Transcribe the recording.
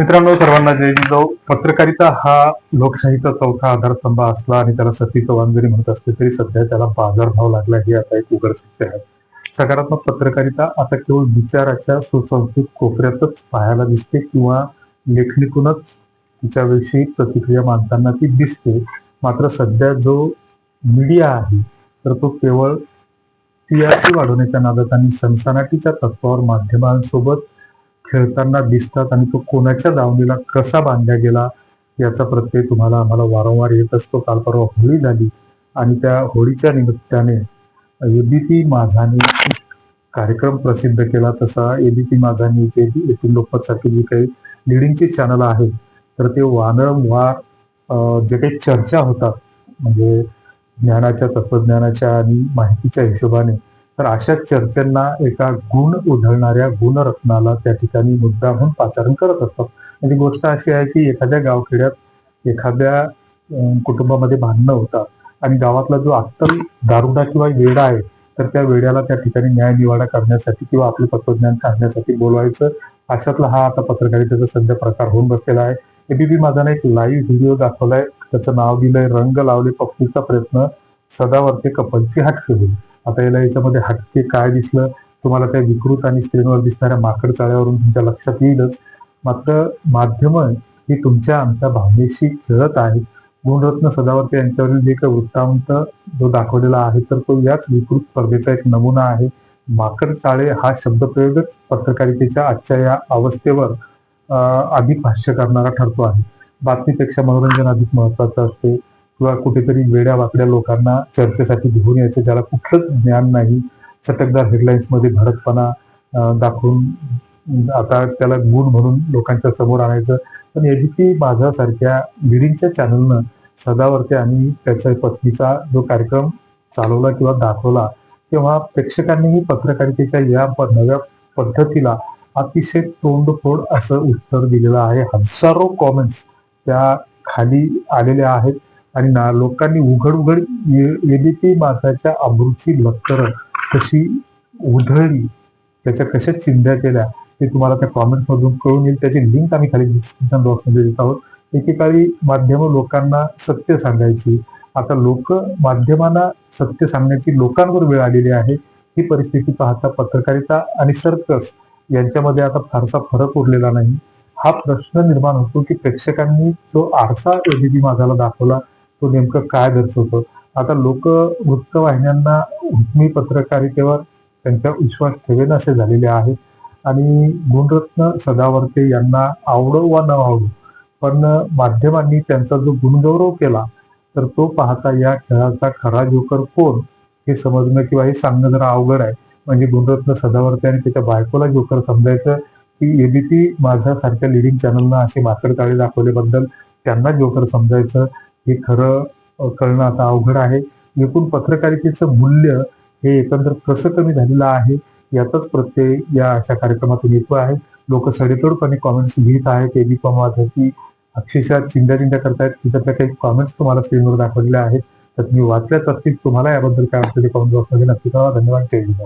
मित्रांनो सर्वांना जय जिजाऊ पत्रकारिता हा लोकशाहीचा चौथा आधारस्तंभ असला आणि त्याला सतीचं चव्हाण जरी म्हणत असले तरी सध्या त्याला बाजारभाव लागला हे आता एक उघड सत्य आहे. सकारात्मक पत्रकारिता आता केवळ विचाराच्या सुसंस्कृत कोपऱ्यातच पाहायला दिसते किंवा लेखणीतूनच तिच्याविषयी प्रतिक्रिया मांडताना ती दिसते. मात्र सध्या जो मीडिया आहे तर तो केवळ टीआरपी वाढवण्याच्या नादात आणि सनसनाटीच्या तत्वावर माध्यमांसोबत खेळताना दिसतात आणि तो कोणाच्या दावणीला कसा बांधला गेला याचा प्रत्यय तुम्हाला आम्हाला वारंवार येत असतो. काल परवा होळी झाली आणि त्या होळीच्या निमित्ताने एबीपी माझाने कार्यक्रम प्रसिद्ध केला. तसा एबीपी माझानी जे येथील लोकमत सारखे जे काही लिडिंगचे चॅनल आहेत तर ते वारंवार जे काही चर्चा होतात म्हणजे ज्ञानाच्या तत्वज्ञानाच्या आणि माहितीच्या हिशोबाने तर अशा चर्चांना एका गुण उधळणाऱ्या गुणरत्नाला त्या ठिकाणी मुद्दामून पाचारण करत असतात. म्हणजे गोष्ट अशी आहे की एखाद्या गावखेड्यात एखाद्या कुटुंबामध्ये भांडणं होतात आणि गावातला जो अत्तल दारुडा किंवा वेडा आहे तर त्या वेड्याला त्या ठिकाणी न्याय निवाडा करण्यासाठी किंवा आपले तत्वज्ञान सांगण्यासाठी बोलवायचं. अशातला हा आता पत्रकारितेचा सध्या प्रकार होऊन बसलेला आहे. एबीपी माझाने एक लाईव्ह व्हिडिओ दाखवलाय. त्याचं नाव दिलंय रंग लावले पप्पीचा प्रयत्न. सदावरते कपलची हटके होईल आता याला याच्यामध्ये हटके काय दिसलं? तुम्हाला त्या विकृत आणि स्क्रीनवर दिसणाऱ्या माकड चाळ्यावरून तुमच्या लक्षात येईलच. मात्र माध्यम ही तुमच्या आमच्या भावनेशी खेळत आहेत. गुणरत्न सदावर्ते यांच्यावरील जे काही वृत्तांत जो दाखवलेला आहे तर तो याच विकृत स्पर्धेचा एक नमुना आहे. माकड चाळे हा शब्दप्रयोगच पत्रकारितेच्या आजच्या या अवस्थेवर अधिक भाष्य करणारा ठरतो आहे. बातमीपेक्षा मनोरंजन अधिक महत्वाचं असते. किंवा कुठेतरी वेड्या वाकड्या लोकांना चर्चेसाठी घेऊन यायचं ज्याला कुठलंच ज्ञान नाही चटकदार हेडलाईन्समध्ये भडकपणा दाखवून आता त्याला गुण म्हणून लोकांच्या समोर आणायचं. पण एबीपी माझ्यासारख्या लिडिंगच्या चॅनलनं सदावर्ते आणि त्याच्या पत्नीचा जो कार्यक्रम चालवला किंवा दाखवला तेव्हा प्रेक्षकांनीही पत्रकारितेच्या या नव्या पद्धतीला अतिशय तोंडफोड असं उत्तर दिलेलं आहे. हजारो कॉमेंट्स त्या खाली आलेल्या आहेत. आणि ना लोकांनी उघड उघड एबीपी माझाच्या अमृतची लक्कर कशी उधळली त्याच्या कशा चिंध्या केल्या ते तुम्हाला त्या कॉमेंट्स मधून कळून येईल. त्याची लिंक आम्ही खाली डिस्क्रिप्शन बॉक्समध्ये देत आहोत. एकेकाळी माध्यम लोकांना सत्य सांगायची. आता लोक माध्यमांना सत्य सांगण्याची लोकांवर वेळ आलेली आहे. ही परिस्थिती पाहता पत्रकारिता आणि सर्कस यांच्यामध्ये आता फारसा फरक उरलेला नाही. हा प्रश्न निर्माण होतो की प्रेक्षकांनी जो आरसा एबीपी माझाला दाखवला तो नेमकं काय दर्शवतो? आता लोक वृत्तवाहिन्यांना हुकमी पत्रकारितेवर त्यांचा विश्वास ठेवेन असे झालेले आहेत. आणि गुणरत्न सदावर्ते यांना आवडो वा न आवडो पण माध्यमांनी त्यांचा जो गुणगौरव केला तर तो पाहता या खेळाचा खरा जोकर कोण हे समजणं किंवा हे सांगणं जरा अवघड आहे. म्हणजे गुणरत्न सदावर्ते आणि त्याच्या बायकोला जोकर समजायचं की एबीपी माझ्यासारख्या लिडिंग अशी असे चाळी दाखवल्याबद्दल त्यांना जोकर समजायचं हे खरं कळणं आता अवघड आहे. एकूण पत्रकारितेचं मूल्य हे एकंदर कसं कमी झालेलं आहे याचाच प्रत्यय या अशा कार्यक्रमातून येतो आहे. लोक सडेतोडपणे कॉमेंट्स लिहित आहेत. एबी माझ्याची अक्षरशः चिंध्या चिंध्या करतायत. तिच्यातल्या काही कॉमेंट्स तुम्हाला स्क्रीनवर दाखवलेल्या आहेत. तर तुम्ही वाचल्याच असतील. तुम्हाला याबद्दल काय वाटतं ते कॉमेंट बॉक्समध्ये नक्की कळवा. धन्यवाद. जय हिंद.